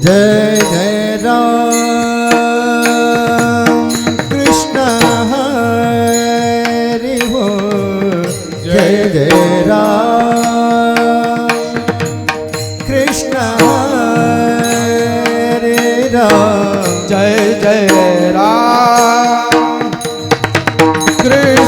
जय जय राम। कृष्ण हरि हो। जय जय राम। कृष्ण राम। जय जय राम। कृष्ण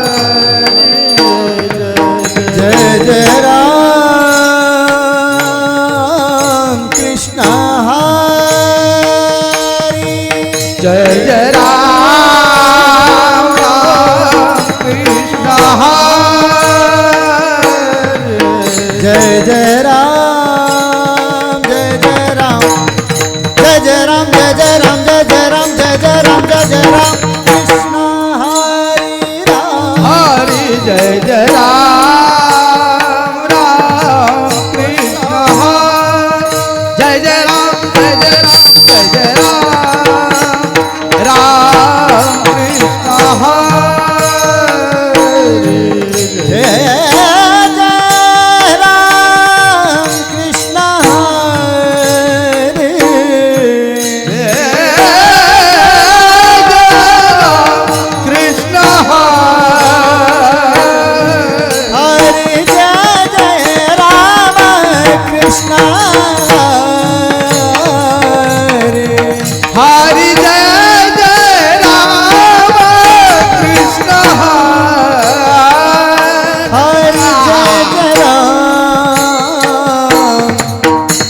जय जय राम। कृष्ण जय जय राम, जय जय राम। जय जय राम, जय जय राम, जय जय राम, जय जय राम, जय जय राम। कृष्ण हरि राम। हरि जय जय राम।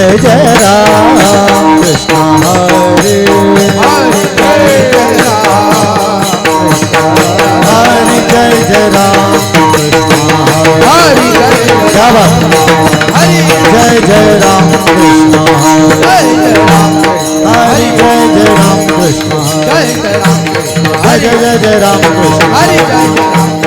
जरा कृष्ण हरे। हरि जय जय राम हरि। जय जय राम कृष्ण हरि। जय जय क्या बात हरि जय जय राम कृष्ण जय जय राम हरि जय जय राम कृष्ण हरि। जय जय राम